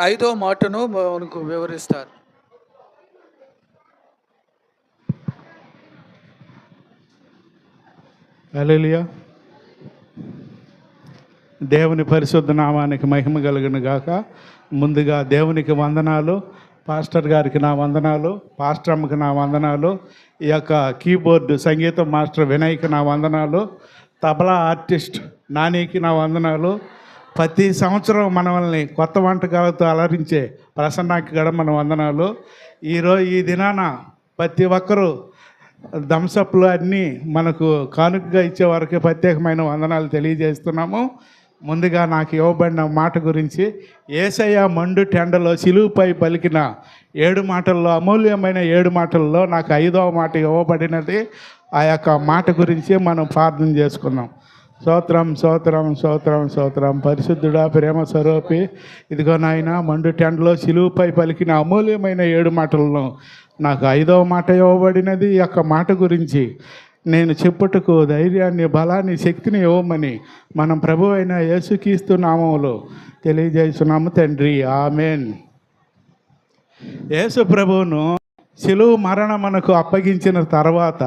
ఐదో మాటను మనకు వివరిస్తారు. హల్లెలూయా. దేవుని పరిశుద్ధ నామానికి మహిమ కలుగును గాక. ముందుగా దేవునికి వందనాలు పాస్టర్ గారికి నా వందనాలు పాస్టర్ అమ్మకి నా వందనాలు ఈ యొక్క కీబోర్డు సంగీతం మాస్టర్ వినయ్కి నా వందనాలు తబలా ఆర్టిస్ట్ నానికి నా వందనాలు ప్రతి సంవత్సరం మనల్ని కొత్త వంటకాలతో అలరించే ప్రసన్నకి కూడా మన వందనాలు. ఈరోజు ఈ దినాన ప్రతి ఒక్కరూ థమ్సప్లు అన్నీ మనకు కానుకగా ఇచ్చే వరకు ప్రత్యేకమైన వందనాలు తెలియజేస్తున్నాము. ముందుగా నాకు ఇవ్వబడిన మాట గురించి ఏసయ్య మండు టెండలో సిలువుపై పలికిన ఏడు మాటల్లో అమూల్యమైన ఏడు మాటల్లో నాకు ఐదవ మాట ఇవ్వబడినది. ఆ యొక్క మాట గురించి మనం ప్రార్థన చేసుకున్నాం సోత్రం సోత్రం సోత్రం సోత్రం. పరిశుద్ధుడా ప్రేమ స్వరూపి. ఇదిగో నాయన మండు టెండలో సిలువుపై పలికిన అమూల్యమైన ఏడు మాటలను నాకు ఐదవ మాట ఇవ్వబడినది. ఈ యొక్క మాట గురించి నేను చెప్పుటకు ధైర్యాన్ని బలాన్ని శక్తిని ఇవ్వమని మనం ప్రభు అయిన యేసుక్రీస్తు నామములో తెలియజేస్తున్నాము తండ్రి. ఆమెన్. యేసు ప్రభువును శిలువు మరణ మనకు అప్పగించిన తర్వాత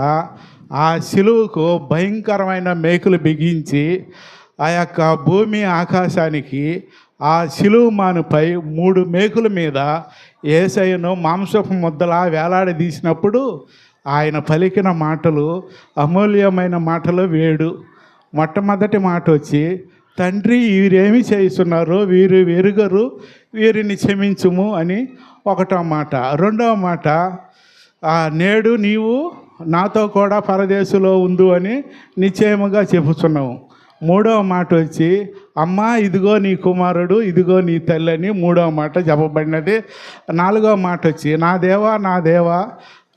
ఆ శిలువుకు భయంకరమైన మేకులు బిగించి ఆ యొక్క భూమి ఆకాశానికి ఆ శిలువు మానుపై మూడు మేకుల మీద ఏసయ్యను మాంసపు ముద్దలా వేలాడదీసినప్పుడు ఆయన పలికిన మాటలు అమూల్యమైన మాటలు వేడు. మొట్టమొదటి మాట వచ్చి తండ్రి వీరేమి చేస్తున్నారో వీరు వెరుగరు వీరిని క్షమించుము అని ఒకటో మాట. రెండవ మాట నేడు నీవు నాతో కూడా పరదేశంలో ఉండు అని నిశ్చయముగా చెప్పుచున్నావు మూడవ మాట వచ్చి అమ్మ ఇదిగో నీ కుమారుడు ఇదిగో నీ తల్లి అని మూడవ మాట చెప్పబడినది నాలుగవ మాట వచ్చి నా దేవా నా దేవా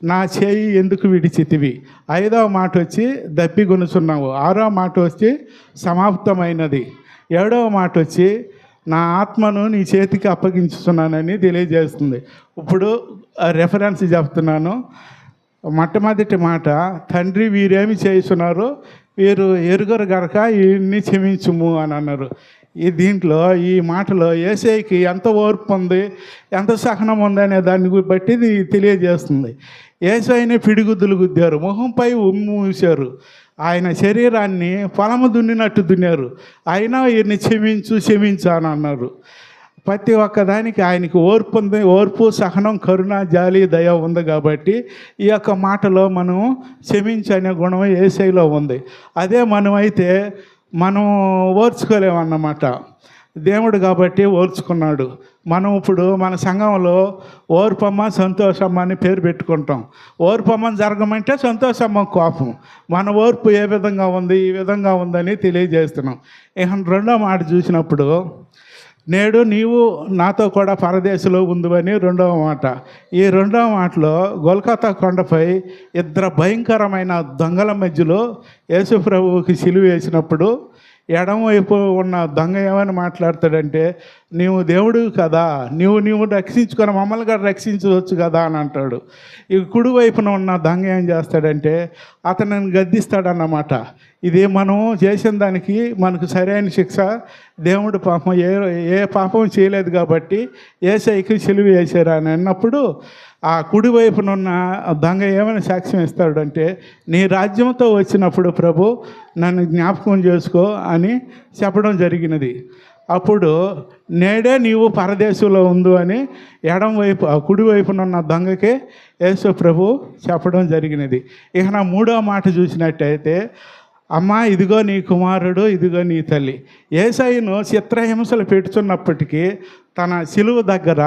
నా చేయి ఎందుకు విడిచితివి? ఐదవ మాట వచ్చి దప్పిగొనుచున్నావు ఆరో మాట వచ్చి సమాప్తమైనది. ఏడవ మాట వచ్చి నా ఆత్మను నీ చేతికి అప్పగించుతున్నానని తెలియజేస్తుంది. ఇప్పుడు రెఫరెన్స్ చెప్తున్నాను. మొట్టమొదటి మాట తండ్రి వీరేమి చేస్తున్నారు వీరు ఎరుగరు గనక ఈయన్ని క్షమించుము అని అన్నారు. ఈ దీంట్లో ఈ మాటలో ఏసైకి ఎంత ఓర్పు ఉంది ఎంత సహనం ఉంది అనే దాన్ని బట్టి తెలియజేస్తుంది. ఏసైని పిడిగుద్దులు గుద్దారు మొహంపై ఉమ్ము ఆయన శరీరాన్ని పొలము దున్నినట్టు దున్నారు అయినా ఈయన్ని క్షమించు క్షమించు అని అన్నారు. ప్రతి ఒక్కదానికి ఆయనకి ఓర్పు ఉంది. ఓర్పు సహనం కరుణ జాలి దయ ఉంది కాబట్టి ఈ యొక్క మాటలో మనం క్షమించనే గుణం ఏసైలో ఉంది. అదే మనం మనం ఓర్చుకోలేమన్నమాట. దేవుడు కాబట్టి ఓర్చుకున్నాడు. మనం ఇప్పుడు మన సంఘంలో ఓర్పమ్మ సంతోషమ్మ అని పేరు పెట్టుకుంటాం. ఓర్పమ్మ జరగమంటే సంతోషమ్మ కోపం. మన ఓర్పు ఏ విధంగా ఉంది ఈ విధంగా ఉందని తెలియజేస్తున్నాం. ఇక రెండో మాట చూసినప్పుడు నేడు నీవు నాతో కూడా పరదేశంలో ఉందివని రెండవ మాట. ఈ రెండవ మాటలో గోల్కతా కొండపై ఇద్దరు భయంకరమైన దొంగల మధ్యలో యేసుప్రభువుకి సిలువ వేసినప్పుడు ఎడమవైపు ఉన్న దొంగ ఏమని మాట్లాడతాడంటే నీవు దేవుడు కదా నీవు నీవు రక్షించుకొని మమ్మల్ని కూడా రక్షించవచ్చు కదా అని అంటాడు. ఈ కుడివైపున ఉన్న దొంగ ఏం చేస్తాడంటే అతనిని గద్దిస్తాడన్నమాట. ఇది మనం చేసిన దానికి మనకు సరైన శిక్ష దేవుడు పాపం ఏ ఏ పాపం చేయలేదు కాబట్టి ఏసైకి సిలువ వేశారు అని అన్నప్పుడు ఆ కుడి వైపున ఉన్న దొంగ ఏమైనా సాక్ష్యం ఇస్తాడంటే నీ రాజ్యంతో వచ్చినప్పుడు ప్రభు నన్ను జ్ఞాపకం చేసుకో అని చెప్పడం జరిగినది. అప్పుడు నేడే నీవు పరదేశంలో ఉండు అని ఎడం వైపు ఆ కుడి వైపున ఉన్న దొంగకే యేసు ప్రభు చెప్పడం జరిగినది. ఇక నా మూడో మాట చూసినట్టయితే అమ్మా ఇదిగో నీ కుమారుడు ఇదిగో నీ తల్లి. ఏసైను చిత్రహింసలు పెడుతున్నప్పటికీ తన సిలువ దగ్గర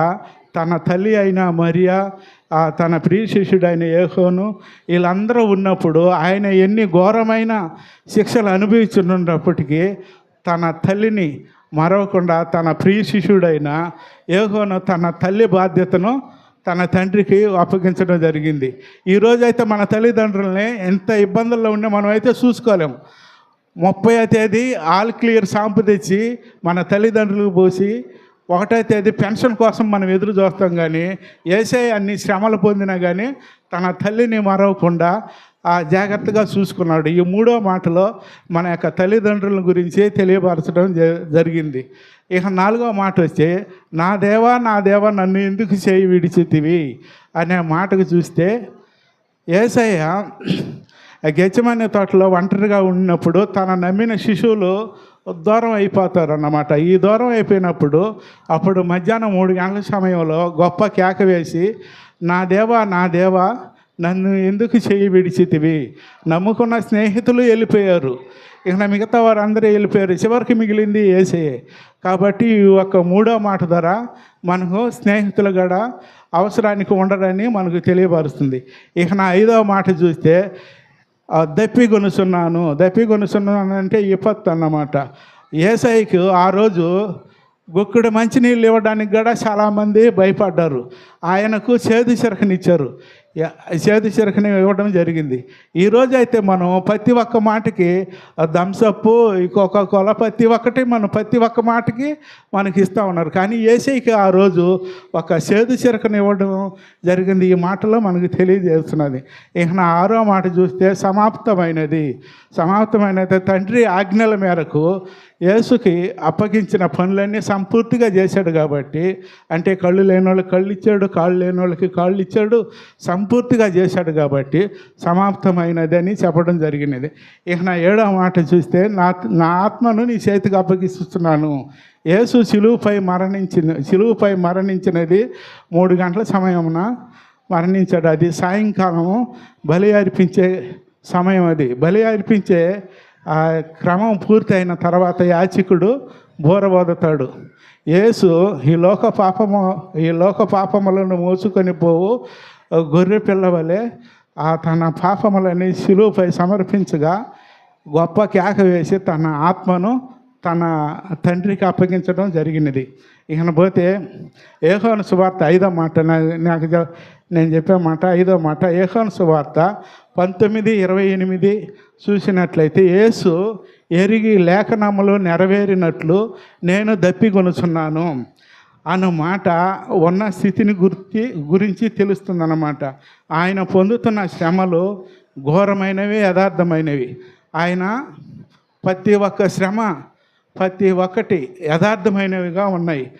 తన తల్లి అయిన మరియా తన ప్రియ శిష్యుడైన ఏహోను వీళ్ళందరూ ఉన్నప్పుడు ఆయన ఎన్ని ఘోరమైన శిక్షలు అనుభవిస్తున్నప్పటికీ తన తల్లిని మరవకుండా తన ప్రియ శిష్యుడైన ఏహోను తన తల్లి బాధ్యతను తన తండ్రికి అప్పగించడం జరిగింది. ఈరోజైతే మన తల్లిదండ్రులని ఎంత ఇబ్బందుల్లో ఉన్నా మనం అయితే చూసుకోలేము. ముప్పై తేదీ ఆల్ క్లియర్ షాంపు తెచ్చి మన తల్లిదండ్రులకు పోసి ఒకటో తేదీ పెన్షన్ కోసం మనం ఎదురు చూస్తాం కానీ ఏసే అన్ని శ్రమలు పొందినా కానీ తన తల్లిని మరవకుండా ఆ జాగ్రత్తగా చూసుకున్నాడు. ఈ మూడో మాటలో మన యొక్క తల్లిదండ్రుల గురించి తెలియపరచడం జ- జరిగింది. ఇక నాలుగో మాట వస్తే నా దేవా నా దేవా నన్ను ఎందుకు చేయి విడిచితివి? అనే మాటకు చూస్తే ఏసయ్య గెచ్చమనే తోటలో ఒంటరిగా ఉన్నప్పుడు తన నమ్మిన శిశువులు దూరం అయిపోతారు అన్నమాట ఈ దూరం అయిపోయినప్పుడు అప్పుడు మధ్యాహ్నం మూడు గంటల సమయంలో గొప్ప కేక వేసి నా దేవా నా దేవా నన్ను ఎందుకు చేయి విడిచితివి? నమ్ముకున్న స్నేహితులు వెళ్ళిపోయారు. ఇక నా మిగతా వారందరూ వెళ్ళిపోయారు. చివరికి మిగిలింది ఏసే కాబట్టి ఈ ఒక్క మూడో మాట ధర మనకు స్నేహితులు కూడా అవసరానికి ఉండరని మనకు తెలియపరుస్తుంది. ఇక నా ఐదవ మాట చూస్తే దప్పి కొనుచున్నాను దప్పి కొనుచున్నాను అంటే విపత్తు అన్నమాట. ఏసైకి ఆ రోజు గుక్కుడు మంచినీళ్ళు ఇవ్వడానికి కూడా చాలామంది భయపడ్డారు. ఆయనకు చేదు చిరకనిచ్చారు. యా- చిరకని ఇవ్వడం జరిగింది. ఈరోజు అయితే మనం ప్రతి ఒక్క మాటకి థమ్సప్ ఇంకొక కొల ప్రతి ఒక్కటి మనం ప్రతి ఒక్క మాటకి మనకి ఇస్తూ ఉన్నారు. కానీ ఏసైకి ఆ రోజు ఒక చేదు చిరకని ఇవ్వడం జరిగింది. ఈ మాటలో మనకు తెలియజేస్తున్నది. ఇక నా ఆరో మాట చూస్తే సమాప్తమైనది. సమాప్తమైనది తండ్రి ఆజ్ఞల మేరకు యేసుకి అప్పగించిన పనులన్నీ సంపూర్తిగా చేశాడు కాబట్టి అంటే కళ్ళు లేని వాళ్ళకి కళ్ళు ఇచ్చాడు కాళ్ళు లేని వాళ్ళకి కాళ్ళు ఇచ్చాడు సంపూర్తిగా చేశాడు కాబట్టి సమాప్తమైనది అని చెప్పడం జరిగినది. ఇక నా ఏడవ మాట చూస్తే నా నా ఆత్మను నీ చేతికి అప్పగిస్తున్నాను. యేసు శిలువుపై మరణించిన శిలువుపై మరణించినది మూడు గంటల సమయమున మరణించాడు. అది సాయంకాలము బలి అర్పించే సమయం అది. బలి అర్పించే ఆ క్రమం పూర్తయిన తర్వాత యాచకుడు బోరబోదతాడు. యేసు ఈ లోక పాపము ఈ లోక పాపములను మోసుకొని పోవు గొర్రె పిల్లవలే ఆ తన పాపములని శిలువుపై సమర్పించగా గొప్ప కేక వేసి తన ఆత్మను తన తండ్రికి అప్పగించడం జరిగినది. ఇకపోతే ఏహోను సువార్త ఐదో మాట నాకు నేను చెప్పే మాట ఐదో మాట ఏహోను సువార్త పంతొమ్మిది ఇరవై ఎనిమిది చూసినట్లయితే యేసు ఎరిగి లేఖనములు నెరవేరినట్లు నేను దప్పికొనుచున్నాను. అన్న మాట ఉన్న స్థితిని గుర్తి గురించి తెలుస్తుందన్నమాట. ఆయన పొందుతున్న శ్రమలు ఘోరమైనవి యథార్థమైనవి. ఆయన ప్రతి ఒక్క శ్రమ ప్రతి ఒక్కటి యథార్థమైనవిగా ఉన్నాయి.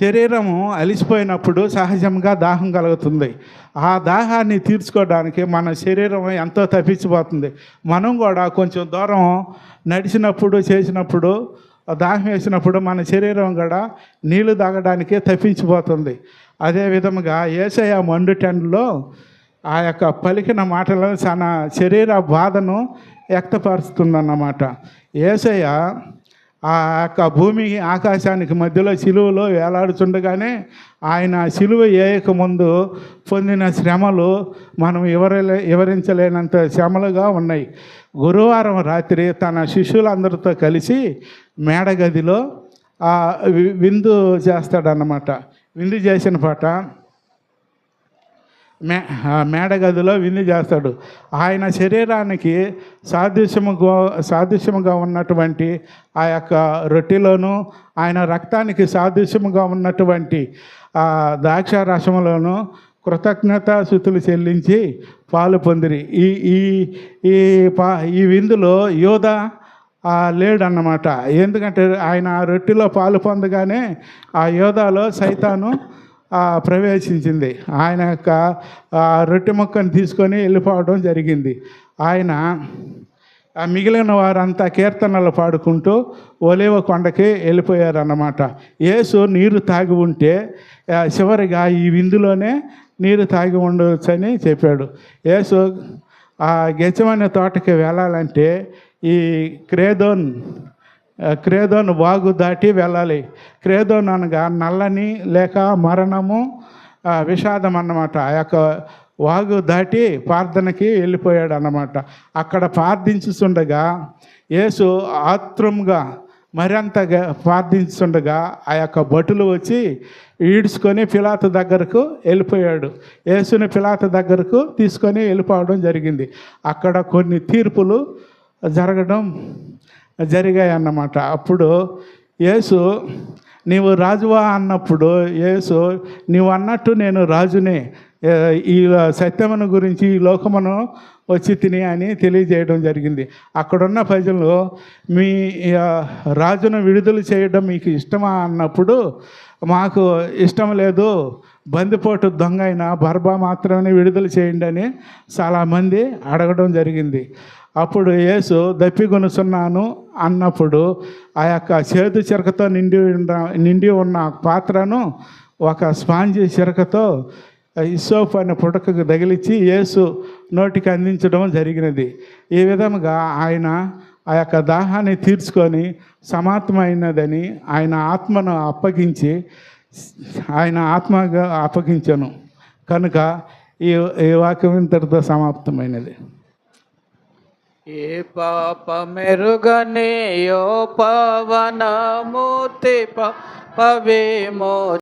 శరీరము అలిసిపోయినప్పుడు సహజంగా దాహం కలుగుతుంది. ఆ దాహాన్ని తీర్చుకోవడానికి మన శరీరం ఎంతో తప్పించిపోతుంది. మనం కూడా కొంచెం దూరం నడిచినప్పుడు చేసినప్పుడు దాహం వేసినప్పుడు మన శరీరం కూడా నీళ్ళు తాగడానికే తప్పించిపోతుంది. అదే విధముగా ఏసయ మండు టెండ్లో ఆ యొక్క పలికిన మాటలను చాలా శరీర బాధను వ్యక్తపరుస్తుందన్నమాట. ఏసయ ఆ యొక్క భూమి ఆకాశానికి మధ్యలో సిలువలో వేలాడుచుండగానే ఆయన సిలువ వేయక ముందు పొందిన శ్రమలు మనం వివరలే వివరించలేనంత శ్రమలుగా ఉన్నాయి. గురువారం రాత్రి తన శిష్యులందరితో కలిసి మేడగదిలో విందు చేస్తాడన్నమాట. విందు చేసిన పాట మే మేడగదిలో విందు చేస్తాడు. ఆయన శరీరానికి సాదృశ్యముగా సాదృశ్యముగా ఉన్నటువంటి ఆ యొక్క రొట్టెలోను ఆయన రక్తానికి సాదృశ్యముగా ఉన్నటువంటి ఆ ద్రాక్ష రసములోను కృతజ్ఞత శుతులు చెల్లించి పాలు పొందిరి. ఈ ఈ ఈ పా ఈ విందులో యోధ లేడన్నమాట. ఎందుకంటే ఆయన ఆ రొట్టెలో పాలు పొందగానే ఆ యోధాలో సైతాను ప్రవేశించింది. ఆయన యొక్క రొట్టె ముక్కను తీసుకొని వెళ్ళిపోవడం జరిగింది. ఆయన మిగిలిన వారంతా కీర్తనలు పాడుకుంటూ ఒలేవ కొండకి వెళ్ళిపోయారన్నమాట. యేసు నీరు తాగి ఉంటే చివరిగా ఈ విందులోనే నీరు తాగి ఉండవచ్చని చెప్పాడు. యేసు ఆ గెచ్చమనే తోటకి వెళ్ళాలంటే ఈ క్రేదోన్ క్రేదోన్ వాగు దాటి వెళ్ళాలి. క్రేదోన్ అనగా నల్లని లేక మరణము విషాదం అన్నమాట. ఆ యొక్క వాగు దాటి ప్రార్థనకి వెళ్ళిపోయాడు అన్నమాట అక్కడ ప్రార్థించుండగా యేసు ఆత్రంగా మరింతగా ప్రార్థించుండగా ఆ యొక్క భటులు వచ్చి ఈడ్చుకొని పిలాత దగ్గరకు వెళ్ళిపోయాడు. యేసుని పిలాత దగ్గరకు తీసుకొని వెళ్ళిపోవడం జరిగింది. అక్కడ కొన్ని తీర్పులు జరగడం జరిగాయి అన్నమాట. అప్పుడు యేసు నీవు రాజువా? అన్నప్పుడు యేసు నీవు అన్నట్టు నేను రాజునే. ఈ సత్యమును గురించి ఈ లోకమును వచ్చి తిని అని తెలియజేయడం జరిగింది. అక్కడున్న ప్రజలు మీ రాజును విడుదల చేయడం మీకు ఇష్టమా? అన్నప్పుడు మాకు ఇష్టం లేదు. బందిపోటు దొంగ అయిన బర్బా మాత్రమే విడుదల చేయండి అని చాలామంది అడగడం జరిగింది. అప్పుడు యేసు దప్పికొనుచున్నాను అన్నప్పుడు ఆ యొక్క చేతు చిరకతో నిండి ఉన్న నిండి ఉన్న పాత్రను ఒక స్పాంజి చిరకతో ఇసోఫ్ అనే పుటకకు తగిలించి యేసు నోటికి అందించడం జరిగినది. ఈ విధముగా ఆయన ఆ యొక్క దాహాన్ని తీర్చుకొని సమాప్తమైనదని ఆయన ఆత్మను అప్పగించి ఆయన ఆత్మగా అప్పగించను. కనుక ఈ ఈ వాక్యం ఇంతటితో సమాప్తమైనది. ఏ పాపమెరుగనే యో పవనమూర్తి పవేమో